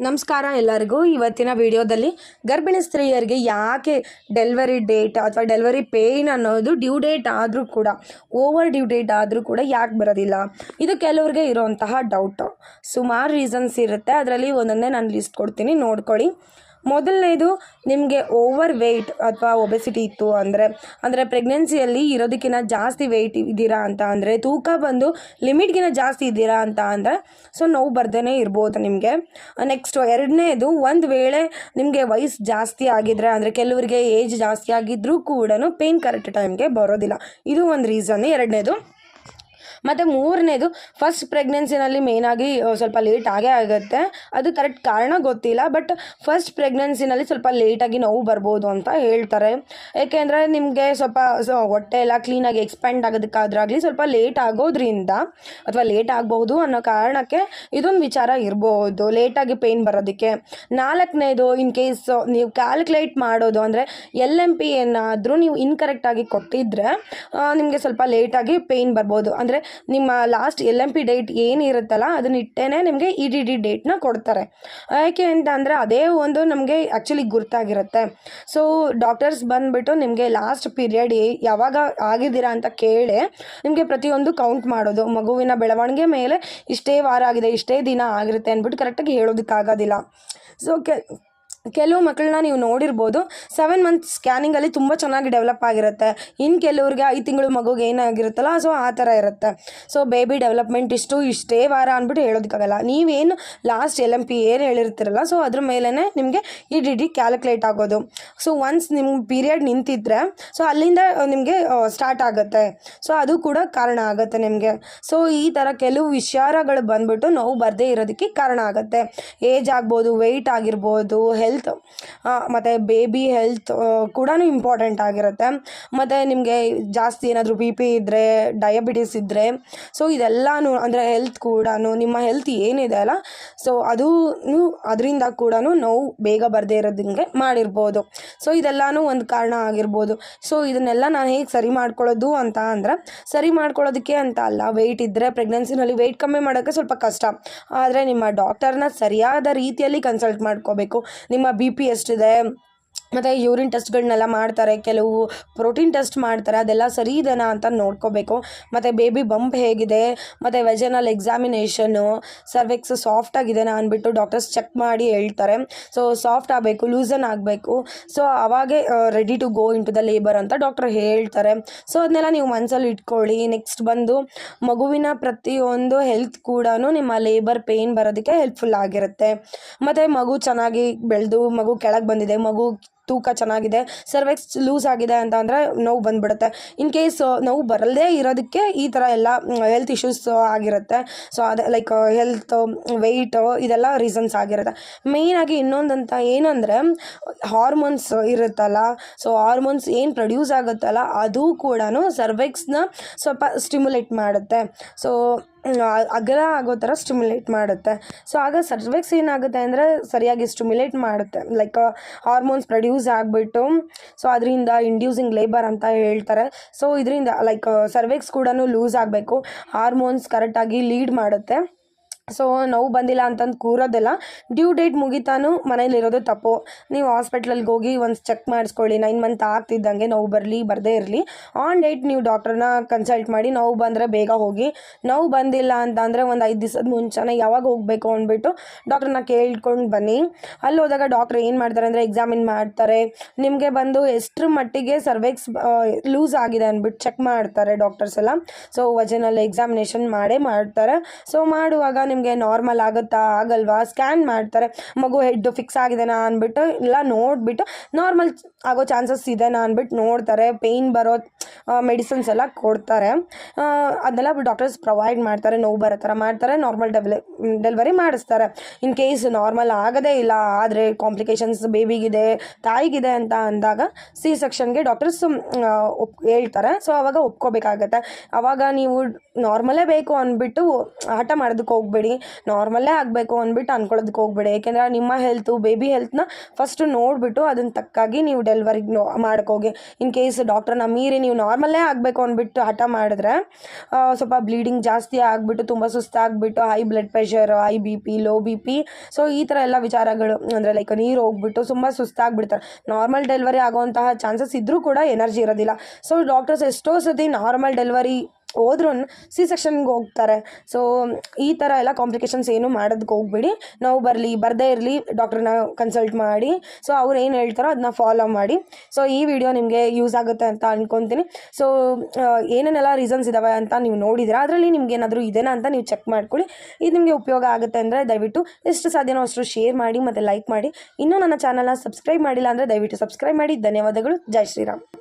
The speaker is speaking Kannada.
ನಮಸ್ಕಾರ ಎಲ್ಲರಿಗೂ. ಇವತ್ತಿನ ವಿಡಿಯೋದಲ್ಲಿ ಗರ್ಭಿಣಿ ಸ್ತ್ರೀಯರಿಗೆ ಯಾಕೆ ಡೆಲಿವರಿ ಡೇಟ್ ಅಥವಾ ಡೆಲಿವರಿ ಪೇಯ್ನ್ ಅನ್ನೋದು ಡ್ಯೂ ಡೇಟ್ ಆದರೂ ಕೂಡ ಓವರ್ ಡ್ಯೂ ಡೇಟ್ ಆದರೂ ಕೂಡ ಯಾಕೆ ಬರೋದಿಲ್ಲ? ಇದು ಕೆಲವ್ರಿಗೆ ಇರುವಂತಹ ಡೌಟು ಸುಮಾರು ರೀಸನ್ಸ್ ಇರುತ್ತೆ. ಅದರಲ್ಲಿ ಒಂದೊಂದೇ ನಾನು ಲಿಸ್ಟ್ ಕೊಡ್ತೀನಿ. ನೋಡ್ಕೊಳ್ಳಿ. ಮೊದಲನೇದು ನಿಮಗೆ ಓವರ್ ವೆಯ್ಟ್ ಅಥವಾ ಒಬೆಸಿಟಿ ಇತ್ತು ಅಂದರೆ ಅಂದರೆ ಪ್ರೆಗ್ನೆನ್ಸಿಯಲ್ಲಿ ಇರೋದಕ್ಕಿಂತ ಜಾಸ್ತಿ ವೆಯ್ಟ್ ಇದ್ದೀರಾ ಅಂತ ಅಂದರೆ, ತೂಕ ಬಂದು ಲಿಮಿಟ್ಗಿಂತ ಜಾಸ್ತಿ ಇದ್ದೀರಾ ಅಂತ ಅಂದರೆ ಸೊ ನೋವು ಬರ್ದೇ ಇರ್ಬೋದು ನಿಮಗೆ. ನೆಕ್ಸ್ಟ್ ಎರಡನೇದು, ಒಂದು ವೇಳೆ ನಿಮಗೆ ವಯಸ್ಸು ಜಾಸ್ತಿ ಆಗಿದ್ರೆ ಅಂದರೆ ಕೆಲವರಿಗೆ ಏಜ್ ಜಾಸ್ತಿ ಆಗಿದ್ದರೂ ಕೂಡ ಪೇಯ್ನ್ ಕರೆಕ್ಟ್ ಟೈಮ್ಗೆ ಬರೋದಿಲ್ಲ. ಇದು ಒಂದು ರೀಸನ್ ಎರಡನೇದು ಮತ್ತು ಮೂರನೇದು ಫಸ್ಟ್ ಪ್ರೆಗ್ನೆನ್ಸಿನಲ್ಲಿ ಮೇಯ್ನಾಗಿ ಸ್ವಲ್ಪ ಲೇಟ್ ಆಗೇ ಆಗುತ್ತೆ. ಅದು ಕರೆಕ್ಟ್ ಕಾರಣ ಗೊತ್ತಿಲ್ಲ ಬಟ್ ಫಸ್ಟ್ ಪ್ರೆಗ್ನೆನ್ಸಿನಲ್ಲಿ ಸ್ವಲ್ಪ ಲೇಟಾಗಿ ನೋವು ಬರ್ಬೋದು ಅಂತ ಹೇಳ್ತಾರೆ. ಏಕೆಂದರೆ ನಿಮಗೆ ಸ್ವಲ್ಪ ಹೊಟ್ಟೆ ಎಲ್ಲ ಕ್ಲೀನಾಗಿ ಎಕ್ಸ್ಪ್ಯಾಂಡ್ ಆಗೋದಕ್ಕಾದ್ರಾಗಲಿ ಸ್ವಲ್ಪ ಲೇಟ್ ಆಗೋದ್ರಿಂದ, ಅಥವಾ ಲೇಟ್ ಆಗಬಹುದು ಅನ್ನೋ ಕಾರಣಕ್ಕೆ ಇದೊಂದು ವಿಚಾರ ಇರಬಹುದು ಲೇಟಾಗಿ ಪೇಯ್ನ್ ಬರೋದಕ್ಕೆ. ನಾಲ್ಕನೇದು ಇನ್ ಕೇಸ್ ನೀವು ಕ್ಯಾಲ್ಕುಲೇಟ್ ಮಾಡೋದು ಅಂದರೆ ಎಲ್ ಎಂ ಪಿ ಏನಾದರೂ ನೀವು ಇನ್ಕರೆಕ್ಟಾಗಿ ಕೊಟ್ಟಿದ್ದರೆ ನಿಮಗೆ ಸ್ವಲ್ಪ ಲೇಟಾಗಿ ಪೇಯ್ನ್ ಬರ್ಬೋದು. ಅಂದರೆ ನಿಮ್ಮ last L M P date ಏನಿರುತ್ತಲ್ಲ ಅದನ್ನ ಇಟ್ಟೇ ನಿಮಗೆ ಇ ಡಿ ಡಿ ಡೇಟ್ನ ಕೊಡ್ತಾರೆ. ಯಾಕೆ ಅಂತ ಅಂದರೆ ಅದೇ ಒಂದು ನಮಗೆ ಆ್ಯಕ್ಚುಲಿ ಗುರ್ತಾಗಿರುತ್ತೆ. ಸೊ ಡಾಕ್ಟರ್ಸ್ ಬಂದುಬಿಟ್ಟು ನಿಮಗೆ ಲಾಸ್ಟ್ ಪೀರಿಯಡ್ ಯಾವಾಗ ಆಗಿದ್ದೀರಾ ಅಂತ ಕೇಳಿ ನಿಮಗೆ ಪ್ರತಿಯೊಂದು ಕೌಂಟ್ ಮಾಡೋದು. ಮಗುವಿನ ಬೆಳವಣಿಗೆ ಮೇಲೆ ಇಷ್ಟೇ ವಾರ ಆಗಿದೆ, ಇಷ್ಟೇ ದಿನ ಆಗಿರುತ್ತೆ ಅಂದ್ಬಿಟ್ಟು ಕರೆಕ್ಟಾಗಿ ಹೇಳೋದಕ್ಕಾಗೋದಿಲ್ಲ. ಸೊ ಕೆ ಕೆಲವು ಮಕ್ಕಳನ್ನ ನೀವು ನೋಡಿರ್ಬೋದು. ಸೆವೆನ್ ಮಂತ್ ಸ್ಕ್ಯಾನಿಂಗಲ್ಲಿ ತುಂಬ ಚೆನ್ನಾಗಿ ಡೆವಲಪ್ ಆಗಿರುತ್ತೆ. ಇನ್ನು ಕೆಲವ್ರಿಗೆ ಐದು ತಿಂಗಳು ಮಗುಗೆ ಏನಾಗಿರುತ್ತಲ್ಲ ಸೊ ಆ ಥರ ಇರುತ್ತೆ. ಸೊ ಬೇಬಿ ಡೆವಲಪ್ಮೆಂಟ್ ಇಷ್ಟು ಇಷ್ಟೇ ವಾರ ಅಂದ್ಬಿಟ್ಟು ಹೇಳೋದಕ್ಕಾಗಲ್ಲ. ನೀವೇನು ಲಾಸ್ಟ್ ಎಲ್ ಎಂ ಪಿ ಏನು ಹೇಳಿರ್ತೀರಲ್ಲ ಸೊ ಅದ್ರ ಮೇಲೇ ನಿಮಗೆ ಈ ಡಿ ಡಿ ಕ್ಯಾಲ್ಕುಲೇಟ್ ಆಗೋದು. ಸೊ ಒನ್ಸ್ ನಿಮ್ಮ ಪೀರಿಯಡ್ ನಿಂತಿದ್ರೆ ಸೊ ಅಲ್ಲಿಂದ ನಿಮಗೆ ಸ್ಟಾರ್ಟ್ ಆಗುತ್ತೆ. ಸೊ ಅದು ಕೂಡ ಕಾರಣ ಆಗುತ್ತೆ ನಿಮಗೆ. ಸೊ ಈ ಥರ ಕೆಲವು ವಿಚಾರಗಳು ಬಂದ್ಬಿಟ್ಟು ನೋವು ಬರದೇ ಇರೋದಕ್ಕೆ ಕಾರಣ ಆಗುತ್ತೆ. ಏಜ್ ಆಗ್ಬೋದು ವೆಯ್ಟ್ ಆಗಿರ್ಬೋದು ಹೆಲ್ತ್ ಮತ್ತು ಬೇಬಿ ಹೆಲ್ತ್ ಕೂಡ ಇಂಪಾರ್ಟೆಂಟ್ ಆಗಿರುತ್ತೆ. ಮತ್ತು ನಿಮಗೆ ಜಾಸ್ತಿ ಏನಾದರೂ ಬಿ ಪಿ ಇದ್ದರೆ ಡಯಾಬಿಟಿಸ್ ಇದ್ದರೆ ಸೊ ಇದೆಲ್ಲಾನು ಅಂದರೆ ಹೆಲ್ತ್ ಕೂಡ ನಿಮ್ಮ ಹೆಲ್ತ್ ಏನಿದೆ ಅಲ್ಲ ಸೊ ಅದೂ ಅದರಿಂದ ಕೂಡ ನೋವು ಬೇಗ ಬರದೇ ಇರೋದಂಗೆ ಮಾಡಿರ್ಬೋದು. ಸೊ ಇದೆಲ್ಲಾನು ಒಂದು ಕಾರಣ ಆಗಿರ್ಬೋದು. ಸೊ ಇದನ್ನೆಲ್ಲ ನಾನು ಹೇಗೆ ಸರಿ ಮಾಡ್ಕೊಳ್ಳೋದು ಅಂತ ಅಂದರೆ, ಸರಿ ಮಾಡ್ಕೊಳ್ಳೋದಕ್ಕೆ ಅಂತ ಅಲ್ಲ ವೆಯ್ಟ್ ಇದ್ದರೆ ಪ್ರೆಗ್ನೆನ್ಸಿನಲ್ಲಿ ವೆಯ್ಟ್ ಕಮ್ಮಿ ಮಾಡೋಕ್ಕೆ ಸ್ವಲ್ಪ ಕಷ್ಟ. ಆದರೆ ನಿಮ್ಮ ಡಾಕ್ಟರ್ನ ಸರಿಯಾದ ರೀತಿಯಲ್ಲಿ ಕನ್ಸಲ್ಟ್ ಮಾಡ್ಕೋಬೇಕು. ನಿಮ್ಮ ಬಿ ಪಿ ಎಷ್ಟಿದೆ? ಮತ್ತು ಯೂರಿನ್ ಟೆಸ್ಟ್ಗಳನ್ನೆಲ್ಲ ಮಾಡ್ತಾರೆ, ಕೆಲವು ಪ್ರೋಟೀನ್ ಟೆಸ್ಟ್ ಮಾಡ್ತಾರೆ, ಅದೆಲ್ಲ ಸರಿ ಇದೆನಾ ಅಂತ ನೋಡ್ಕೋಬೇಕು. ಮತ್ತು ಬೇಬಿ ಬಂಪ್ ಹೇಗಿದೆ, ಮತ್ತು ವೆಜನಲ್ ಎಕ್ಸಾಮಿನೇಷನ್ನು ಸರ್ವೆಕ್ಸ್ ಸಾಫ್ಟ್ ಆಗಿದೆನಾ ಅಂದ್ಬಿಟ್ಟು ಡಾಕ್ಟರ್ಸ್ ಚೆಕ್ ಮಾಡಿ ಹೇಳ್ತಾರೆ. ಸೊ ಸಾಫ್ಟ್ ಆಗಬೇಕು ಲೂಸನ್ ಆಗಬೇಕು. ಸೊ ಅವಾಗೆ ready to go in to the labour ಅಂತ ಡಾಕ್ಟರ್ ಹೇಳ್ತಾರೆ. ಸೊ ಅದನ್ನೆಲ್ಲ ನೀವು ಮನಸ್ಸಲ್ಲಿ ಇಟ್ಕೊಳ್ಳಿ. ನೆಕ್ಸ್ಟ್ ಬಂದು ಮಗುವಿನ ಪ್ರತಿಯೊಂದು ಹೆಲ್ತ್ ಕೂಡ ನಿಮ್ಮ ಲೇಬರ್ ಪೇಯ್ನ್ ಬರೋದಕ್ಕೆ ಹೆಲ್ಪ್ಫುಲ್ ಆಗಿರುತ್ತೆ. ಮತ್ತು ಮಗು ಚೆನ್ನಾಗಿ ಬೆಳೆದು, ಮಗು ಕೆಳಗೆ ಬಂದಿದೆ, ಮಗು ತೂಕ ಚೆನ್ನಾಗಿದೆ ಸರ್ವೆಕ್ಸ್ ಲೂಸ್ ಆಗಿದೆ ಅಂತ ಅಂದರೆ ನೋವು ಬಂದುಬಿಡುತ್ತೆ. ಇನ್ ಕೇಸ್ ನೋವು ಬರಲ್ಲದೇ ಇರೋದಕ್ಕೆ ಈ ಥರ ಎಲ್ಲ ಹೆಲ್ತ್ ಇಶ್ಯೂಸ್ ಆಗಿರುತ್ತೆ. ಸೊ ಅದೇ ಲೈಕ್ ಹೆಲ್ತ್ ವೆಯ್ಟು ಇದೆಲ್ಲ ರೀಸನ್ಸ್ ಆಗಿರುತ್ತೆ. ಮೇಯ್ನಾಗಿ ಇನ್ನೊಂದಂತ ಏನಂದರೆ ಹಾರ್ಮೋನ್ಸ್ ಇರುತ್ತಲ್ಲ ಸೊ ಹಾರ್ಮೋನ್ಸ್ ಏನು ಪ್ರೊಡ್ಯೂಸ್ ಆಗುತ್ತಲ್ಲ, ಅದು ಕೂಡ ಸರ್ವೆಕ್ಸ್ನ ಸ್ವಲ್ಪ ಸ್ಟಿಮ್ಯುಲೇಟ್ ಮಾಡುತ್ತೆ. ಸೊ ಅಗಲ ಆಗೋ ಥರ ಸ್ಟಿಮ್ಯುಲೇಟ್ ಮಾಡುತ್ತೆ. ಸೊ ಆಗ ಸರ್ವೆಕ್ಸ್ ಏನಾಗುತ್ತೆ ಅಂದರೆ ಸರಿಯಾಗಿ ಸ್ಟಿಮ್ಯುಲೇಟ್ ಮಾಡುತ್ತೆ. ಲೈಕ್ ಹಾರ್ಮೋನ್ಸ್ ಪ್ರೊಡ್ಯೂಸ್ ಆಗಿಬಿಟ್ಟು ಸೊ ಅದರಿಂದ ಇಂಡ್ಯೂಸಿಂಗ್ ಲೇಬರ್ ಅಂತ ಹೇಳ್ತಾರೆ. ಸೊ ಇದರಿಂದ ಲೈಕ್ ಸರ್ವೆಕ್ಸ್ ಕೂಡ ಲೂಸ್ ಆಗಬೇಕು. ಹಾರ್ಮೋನ್ಸ್ ಕರೆಕ್ಟಾಗಿ ಲೀಡ್ ಮಾಡುತ್ತೆ. ಸೊ ನೋವು ಬಂದಿಲ್ಲ ಅಂತಂದು ಕೂರೋದಿಲ್ಲ. ಡ್ಯೂ ಡೇಟ್ ಮುಗಿತಾನು ಮನೇಲಿರೋದು ತಪ್ಪು. ನೀವು ಹಾಸ್ಪಿಟ್ಲಲ್ಲಿ ಹೋಗಿ ಒಂದು ಚೆಕ್ ಮಾಡಿಸ್ಕೊಳ್ಳಿ. ನೈನ್ ಮಂತ್ ಆಗ್ತಿದ್ದಂಗೆ ನೋವು ಬರಲಿ, ಬರದೇ ಇರಲಿ. ಆನ್ ಡೇಟ್ ನೀವು ಡಾಕ್ಟ್ರನ್ನ ಕನ್ಸಲ್ಟ್ ಮಾಡಿ ನೋವು ಬಂದರೆ ಬೇಗ ಹೋಗಿ. ನೋವು ಬಂದಿಲ್ಲ ಅಂತ ಅಂದರೆ ಒಂದು ಐದು ದಿವಸದ ಮುಂಚೆನೇ ಯಾವಾಗ ಹೋಗಬೇಕು ಅಂದ್ಬಿಟ್ಟು ಡಾಕ್ಟ್ರನ್ನ ಕೇಳ್ಕೊಂಡು ಬನ್ನಿ. ಅಲ್ಲಿ ಹೋದಾಗ ಡಾಕ್ಟ್ರ್ ಏನು ಮಾಡ್ತಾರೆ ಅಂದರೆ ಎಕ್ಸಾಮಿನ್ ಮಾಡ್ತಾರೆ? ನಿಮಗೆ ಬಂದು ಎಷ್ಟರ ಮಟ್ಟಿಗೆ ಸರ್ವೆಕ್ಸ್ ಲೂಸ್ ಆಗಿದೆ ಅಂದ್ಬಿಟ್ಟು ಚೆಕ್ ಮಾಡ್ತಾರೆ ಡಾಕ್ಟರ್ಸ್ ಎಲ್ಲ. ಸೊ ವಜನಲ್ಲಿ ಎಕ್ಸಾಮಿನೇಷನ್ ಮಾಡೇ ಮಾಡ್ತಾರೆ. ಸೊ ಮಾಡುವಾಗ ನಿಮಗೆ ನಾರ್ಮಲ್ ಆಗುತ್ತಾ? ಆಗಲ್ವಾ? ಸ್ಕ್ಯಾನ್ ಮಾಡ್ತಾರೆ. ಮಗು ಹೆಡ್ ಫಿಕ್ಸ್ ಆಗಿದೆನಾ ಅಂದ್ಬಿಟ್ಟು ಎಲ್ಲ ನೋಡಿಬಿಟ್ಟು ನಾರ್ಮಲ್ ಆಗೋ ಚಾನ್ಸಸ್ ಇದೆನಾ ಅಂದ್ಬಿಟ್ಟು ನೋಡ್ತಾರೆ. ಪೇಯ್ನ್ ಬರೋ ಮೆಡಿಸಿನ್ಸ್ ಎಲ್ಲ ಕೊಡ್ತಾರೆ. ಅದನ್ನೆಲ್ಲ ಡಾಕ್ಟರ್ಸ್ ಪ್ರೊವೈಡ್ ಮಾಡ್ತಾರೆ, ನೋವು ಬರೋ ಥರ ಮಾಡ್ತಾರೆ ನಾರ್ಮಲ್ ಡೆಲಿವರಿ ಮಾಡಿಸ್ತಾರೆ. ಇನ್ ಕೇಸ್ ನಾರ್ಮಲ್ ಆಗೋದೇ ಇಲ್ಲ, ಆದರೆ ಕಾಂಪ್ಲಿಕೇಶನ್ಸ್ ಬೇಬಿಗಿದೆ ತಾಯಿಗಿದೆ ಅಂತ ಅಂದಾಗ ಸಿ ಸೆಕ್ಷನ್ಗೆ ಡಾಕ್ಟರ್ಸ್ ಒಪ್, ಹೇಳ್ತಾರೆ. ಸೊ ಅವಾಗ ಒಪ್ಕೋಬೇಕಾಗತ್ತೆ. ಆವಾಗ ನೀವು ನಾರ್ಮಲೇ ಬೇಕು ಅಂದ್ಬಿಟ್ಟು ಹಠ ಮಾಡೋದಕ್ಕೆ ಹೋಗ್ಬೇಡಿ. ನಾರ್ಮಲ್ಲೇ ಆಗಬೇಕು ಅಂದ್ಬಿಟ್ಟು ಅಂದ್ಕೊಳ್ಳೋದಕ್ಕೆ ಹೋಗ್ಬೇಡಿ. ಯಾಕೆಂದರೆ ನಿಮ್ಮ ಹೆಲ್ತು ಬೇಬಿ ಹೆಲ್ತ್ನ ಫಸ್ಟ್ ನೋಡಿಬಿಟ್ಟು ಅದನ್ನ ತಕ್ಕಾಗಿ ನೀವು ಡೆಲಿವರಿ ಮಾಡ್ಕೋಗಿ. ಇನ್ ಕೇಸ್ ಡಾಕ್ಟರ್ನ ಮೀರಿ ನೀವು ನಾರ್ಮಲ್ಲೇ ಆಗಬೇಕು ಅಂದ್ಬಿಟ್ಟು ಹಠ ಮಾಡಿದ್ರೆ ಸ್ವಲ್ಪ ಬ್ಲೀಡಿಂಗ್ ಜಾಸ್ತಿ ಆಗಿಬಿಟ್ಟು ತುಂಬ ಸುಸ್ತಾಗಿಬಿಟ್ಟು high blood pressure high B P low B P so ಈ ಥರ ಎಲ್ಲ ವಿಚಾರಗಳು, ಅಂದರೆ ಲೈಕ್ ನೀರು ಹೋಗ್ಬಿಟ್ಟು ತುಂಬ ಸುಸ್ತಾಗ್ಬಿಡ್ತಾರೆ. ನಾರ್ಮಲ್ ಡೆಲಿವರಿ ಆಗುವಂತಹ ಚಾನ್ಸಸ್ ಇದ್ದರೂ ಕೂಡ ಎನರ್ಜಿ ಇರೋದಿಲ್ಲ. ಸೊ ಡಾಕ್ಟರ್ಸ್ ಎಷ್ಟೋ ಸತಿ ನಾರ್ಮಲ್ ಡೆಲಿವರಿ ಹೋದ್ರೂ ಸಿ ಸೆಕ್ಷನ್ಗೆ ಹೋಗ್ತಾರೆ. ಸೊ ಈ ಥರ ಎಲ್ಲ ಕಾಂಪ್ಲಿಕೇಶನ್ಸ್ ಏನು ಮಾಡೋದಕ್ಕೆ ಹೋಗ್ಬೇಡಿ. ನಾವು ಬರಲಿ, ಬರದೇ ಇರಲಿ ಡಾಕ್ಟ್ರನ್ನ ಕನ್ಸಲ್ಟ್ ಮಾಡಿ. ಸೊ ಅವ್ರು ಏನು ಹೇಳ್ತಾರೋ ಅದನ್ನ ಫಾಲೋ ಮಾಡಿ. ಸೊ ಈ ವಿಡಿಯೋ ನಿಮಗೆ ಯೂಸ್ ಆಗುತ್ತೆ ಅಂತ ಅಂದ್ಕೊತೀನಿ ಸೊ ಏನೇನೆಲ್ಲ ರೀಸನ್ಸ್ ಇದ್ದಾವೆ ಅಂತ ನೀವು ನೋಡಿದ್ರೆ ಅದರಲ್ಲಿ ನಿಮ್ಗೆ ಏನಾದರೂ ಇದೆನಾ ಅಂತ ನೀವು ಚೆಕ್ ಮಾಡ್ಕೊಳ್ಳಿ. ಇದು ನಿಮಗೆ ಉಪಯೋಗ ಆಗುತ್ತೆ ಅಂದರೆ ದಯವಿಟ್ಟು ಎಷ್ಟು ಸಾಧ್ಯನೋ ಅಷ್ಟು ಶೇರ್ ಮಾಡಿ ಮತ್ತು ಲೈಕ್ ಮಾಡಿ. ಇನ್ನೂ ನನ್ನ ಚಾನಲ್ನ ಸಬ್ಸ್ಕ್ರೈಬ್ ಮಾಡಿಲ್ಲ ಅಂದರೆ ದಯವಿಟ್ಟು ಸಬ್ಸ್ಕ್ರೈಬ್ ಮಾಡಿ. ಧನ್ಯವಾದಗಳು. ಜೈ ಶ್ರೀರಾಮ್.